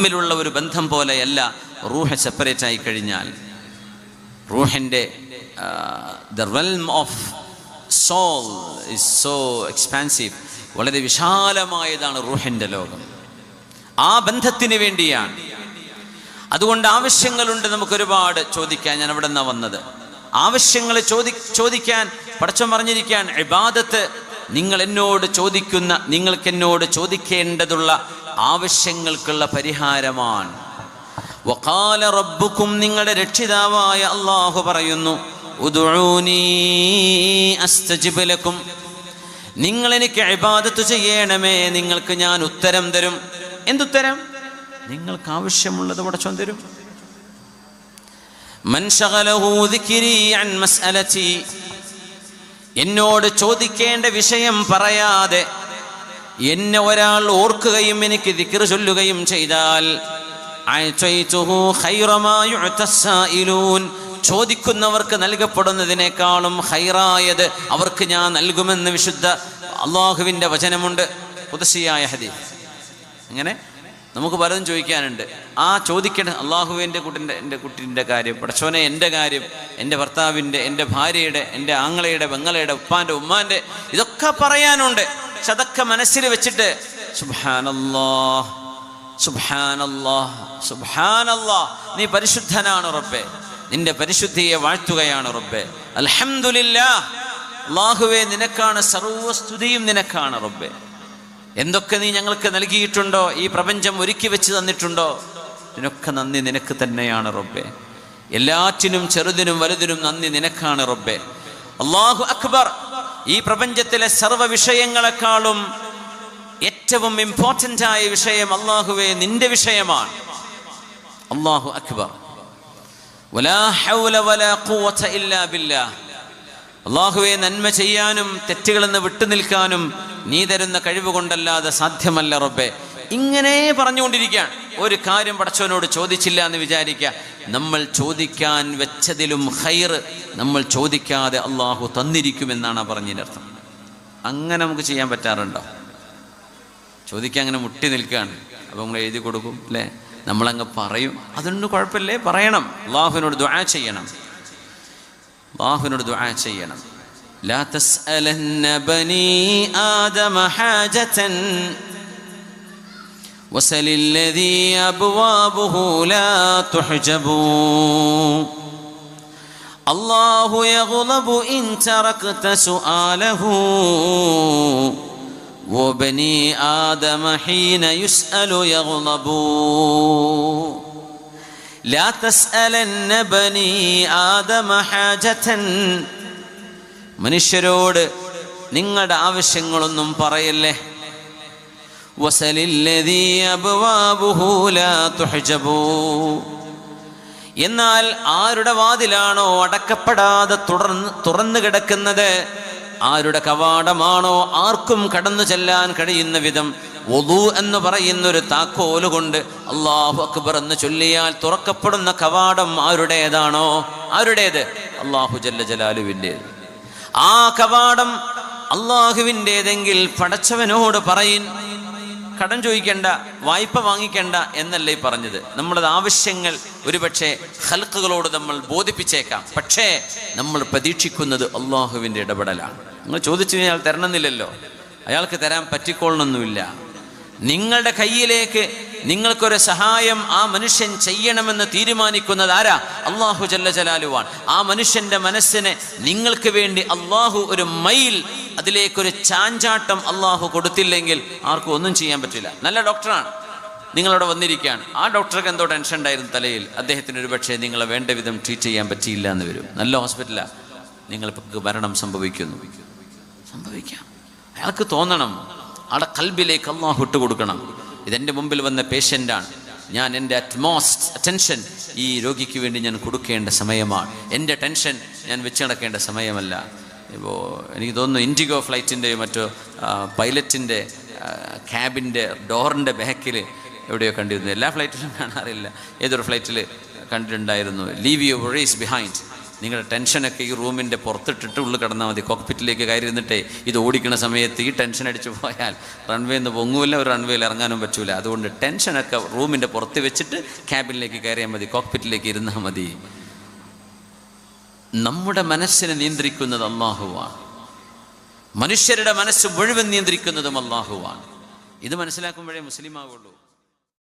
തമ്മിലുള്ള ഒരു ബന്ധം പോലെയല്ല റൂഹ് സെപ്പറേറ്റ് ആയി കഴിഞ്ഞാൽ. റൂഹിന്റെ the realm of soul is so expansive വളരെ വിശാലമായതാണ് റൂഹിന്റെ ലോകം. ആ ബന്ധത്തിന് വേണ്ടിയാണ്. അതുകൊണ്ട് ആവശ്യങ്ങളുണ്ട് നമുക്ക് ഒരുപാട് ചോദിക്കാൻ. ഞാൻ അവിടെ നിന്നാണ് വന്നത്? ആവശ്യങ്ങൾ ചോദി ചോദിക്കാൻ പടച്ചം പറഞ്ഞിരിക്കാൻ ഇബാദത്ത് നിങ്ങൾ എന്നോട് ചോദിക്കുന്ന നിങ്ങൾക്ക് എന്നോട് ചോദിക്കേണ്ടതുള്ള ആവശ്യങ്ങൾക്കുള്ള പരിഹാരമാണ്. വക്കാല റബ്ബുക്കും നിങ്ങളുടെ രക്ഷിതാവായ അള്ളാഹു പറയുന്നു ഉദുഊനീ അസ്തജിബ് ലക്കും. നിങ്ങൾ എനിക്ക് ഇബാദത്ത് ചെയ്യണമേ നിങ്ങൾക്ക് ഞാൻ ഉത്തരം തരും. എന്തുത്തരം? നിങ്ങൾക്ക് ആവശ്യമുള്ളത് പടച്ചോൻ തരും. എന്നോട് ചോദിക്കേണ്ട വിഷയം പറയാതെ എന്നെ ഒരാൾ ഓർക്കുകയും എനിക്ക് ദിക്കർ ചൊല്ലുകയും ചെയ്താൽ ചോദിക്കുന്നവർക്ക് നൽകപ്പെടുന്നതിനേക്കാളും ഹൈറായത് അവർക്ക് ഞാൻ നൽകുമെന്ന് വിശുദ്ധ അള്ളാഹുവിന്റെ വചനമുണ്ട്. പുതുശിയായ ഹദീസ്. അങ്ങനെ നമുക്ക് പലതും ചോദിക്കാനുണ്ട്. ആ ചോദിക്കണം അള്ളാഹുവിന്റെ കുട്ടിന്റെ എന്റെ കുട്ടിന്റെ കാര്യം പടച്ചോനെ എന്റെ കാര്യം എന്റെ ഭർത്താവിന്റെ എന്റെ ഭാര്യയുടെ എന്റെ ആങ്ങളയുടെ ബംഗളയുടെ ഉപ്പാന്റെ ഉമ്മാന്റെ ഇതൊക്കെ പറയാനുണ്ട്. അതൊക്കെ മനസ്സിൽ വെച്ചിട്ട് നീ പരിശുദ്ധനാണ് റബ്ബേ. നിന്റെ പരിശുദ്ധിയെ വാഴ്ത്തുകയാണ് റബ്ബേ. അൽഹംദുലില്ലാ അള്ളാഹുവേ നിനക്കാണ് സർവസ്തുതിയും നിനക്കാണ് റബ്ബേ. എന്തൊക്കെ നീ ഞങ്ങൾക്ക് നൽകിയിട്ടുണ്ടോ? ഈ പ്രപഞ്ചം ഒരുക്കി വെച്ച് തന്നിട്ടുണ്ടോ? ഇതിനൊക്കെ നന്ദി നിനക്ക് തന്നെയാണ് റബ്ബെ. എല്ലാറ്റിനും ചെറുതിനും വലുതിനും നന്ദി നിനക്കാണ് റബ്ബെ. അള്ളാഹു അക്ബർ. ഈ പ്രപഞ്ചത്തിലെ സർവ വിഷയങ്ങളെക്കാളും ഏറ്റവും ഇമ്പോർട്ടന്റ് ആയ വിഷയം അള്ളാഹുവെ നിന്റെ വിഷയമാണ്. അള്ളാഹു അക്ബർ. അള്ളാഹുവെ നന്മ ചെയ്യാനും തെറ്റുകളിൽ നിന്ന് വിട്ടുനിൽക്കാനും നീ തരുന്ന കഴിവ് കൊണ്ടല്ലാതെ സാധ്യമല്ല റബ്ബെ. ഇങ്ങനെ പറഞ്ഞുകൊണ്ടിരിക്കുകയാണ്. ഒരു കാര്യം പടച്ചവനോട് ചോദിച്ചില്ല എന്ന് വിചാരിക്കുക. നമ്മൾ ചോദിക്കാൻ വെച്ചതിലും ഹൈർ നമ്മൾ ചോദിക്കാതെ അള്ളാഹു തന്നിരിക്കുമെന്നാണ് ആ പറഞ്ഞതിൻ്റെ അർത്ഥം അങ്ങനെ നമുക്ക് ചെയ്യാൻ പറ്റാറുണ്ടോ ചോദിക്കാൻ അങ്ങനെ മുട്ടി നിൽക്കുകയാണ് അപ്പോൾ നമ്മൾ എഴുതി കൊടുക്കും അല്ലേ നമ്മളങ്ങ് പറയും അതുകൊണ്ട് കുഴപ്പമില്ലേ പറയണം അള്ളാഹുവിനോട് ദുആ ചെയ്യണം അള്ളാഹുവിനോട് ദുആ ചെയ്യണം لا تسألن بني آدم حاجة وسل الذي أبوابه لا تحجب الله يغضب إن تركت سؤاله وبني آدم حين يسأل يغضب لا تسألن بني آدم حاجة മനുഷ്യരോട് നിങ്ങളുടെ ആവശ്യങ്ങളൊന്നും പറയല്ലേ എന്നാൽ ആരുടെ വാതിലാണോ അടക്കപ്പെടാതെ തുടർന്ന് തുറന്നു കിടക്കുന്നത്? ആരുടെ കവാടമാണോ ആർക്കും കടന്നു ചെല്ലാൻ കഴിയുന്ന വിധം ഒതു എന്ന് പറയുന്ന ഒരു താക്കോൽ കൊണ്ട് അള്ളാഹു അക്ബർ എന്ന് ചൊല്ലിയാൽ തുറക്കപ്പെടുന്ന കവാടം ആരുടേതാണോ? ആരുടേത്? അള്ളാഹു ജല്ല ജലാലുവിന്റേത് ആ കവാടം അള്ളാഹുവിന്റേതെങ്കിൽ പടച്ചവനോട് പറയിൻ കടം ചോദിക്കേണ്ട വായ്പ വാങ്ങിക്കേണ്ട എന്നല്ലേ പറഞ്ഞത്. നമ്മളത് ആവശ്യങ്ങൾ ഒരുപക്ഷെ ഹൽക്കുകളോട് നമ്മൾ ബോധിപ്പിച്ചേക്കാം. പക്ഷേ നമ്മൾ പ്രതീക്ഷിക്കുന്നത് അള്ളാഹുവിന്റെ ഇടപെടലാണ്. നിങ്ങൾ ചോദിച്ചു കഴിഞ്ഞാൽ തരണമെന്നില്ലല്ലോ. അയാൾക്ക് തരാൻ പറ്റിക്കോളണമെന്നില്ല. നിങ്ങളുടെ കയ്യിലേക്ക് നിങ്ങൾക്കൊരു സഹായം ആ മനുഷ്യൻ ചെയ്യണമെന്ന് തീരുമാനിക്കുന്നത് ആരാ? അള്ളാഹു ജല്ല ജലാലുവാൻ ആ മനുഷ്യന്റെ മനസ്സിനെ നിങ്ങൾക്ക് വേണ്ടി അള്ളാഹു ഒരു മൈൽ അതിലേക്കൊരു ചാഞ്ചാട്ടം അള്ളാഹു കൊടുത്തില്ലെങ്കിൽ ആർക്കും ഒന്നും ചെയ്യാൻ പറ്റില്ല. നല്ല ഡോക്ടറാണ്. നിങ്ങളവിടെ വന്നിരിക്കുകയാണ്. ആ ഡോക്ടർക്ക് എന്തോ ടെൻഷൻ ഉണ്ടായിരുന്നു തലയിൽ. അദ്ദേഹത്തിന് ഒരു പക്ഷേ നിങ്ങളെ വേണ്ട വിധം ട്രീറ്റ് ചെയ്യാൻ പറ്റിയില്ല എന്ന് വരും. നല്ല ഹോസ്പിറ്റലാണ് നിങ്ങൾക്ക് മരണം സംഭവിക്കുന്നു. സംഭവിക്കാം. അയാൾക്ക് തോന്നണം. ആടെ കൽബിലേക്ക് അള്ളാഹു ഇട്ട് കൊടുക്കണം. ഇതെന്റെ മുമ്പിൽ വന്ന പേഷ്യന്റാണ് ഞാൻ എന്റെ അറ്റ്മോസ്റ്റ് അറ്റൻഷൻ ഈ രോഗിക്ക് വേണ്ടി ഞാൻ കൊടുക്കേണ്ട സമയമാണ്. എന്റെ ടെൻഷൻ ഞാൻ വെച്ച് നടക്കേണ്ട സമയമല്ല. ഇപ്പോൾ എനിക്ക് തോന്നുന്നു ഇൻഡിഗോ ഫ്ലൈറ്റിന്റെ മറ്റോ പൈലറ്റിന്റെ ക്യാബിന്റെ ഡോറിന്റെ ബാക്കിൽ എവിടെയോ കണ്ടിരുന്നു. എല്ലാ ഫ്ലൈറ്റിലും കാണാറില്ല. ഏതൊരു ഫ്ലൈറ്റിൽ കണ്ടിട്ടുണ്ടായിരുന്നു? ലീവ് യു വറീസ് ബിഹൈൻഡ് നിങ്ങളുടെ ടെൻഷനൊക്കെ ഈ റൂമിന്റെ പുറത്തിട്ടിട്ട് ഉള്ളിൽ കിടന്നാൽ മതി. കോക്പിറ്റിലേക്ക് കയറി ഇരുന്നിട്ടേ ഇത് ഓടിക്കുന്ന സമയത്ത് ഈ ടെൻഷൻ അടിച്ചു പോയാൽ റൺവേ നിന്ന് പൊങ്ങൂല ഒരു റൺവേയിൽ ഇറങ്ങാനും പറ്റൂല. അതുകൊണ്ട് ടെൻഷനൊക്കെ റൂമിന്റെ പുറത്ത് വെച്ചിട്ട് ക്യാബിനിലേക്ക് കയറിയാൽ മതി. കോക്പിറ്റിലേക്ക് ഇരുന്നാൽ മതി. നമ്മുടെ മനസ്സിനെ നിയന്ത്രിക്കുന്നത് അള്ളാഹുവാണ് മനുഷ്യരുടെ മനസ്സ് മുഴുവൻ നിയന്ത്രിക്കുന്നതും അള്ളാഹുവാണ് ഇത് മനസ്സിലാക്കുമ്പോഴേ മുസ്ലിം ആവുള്ളൂ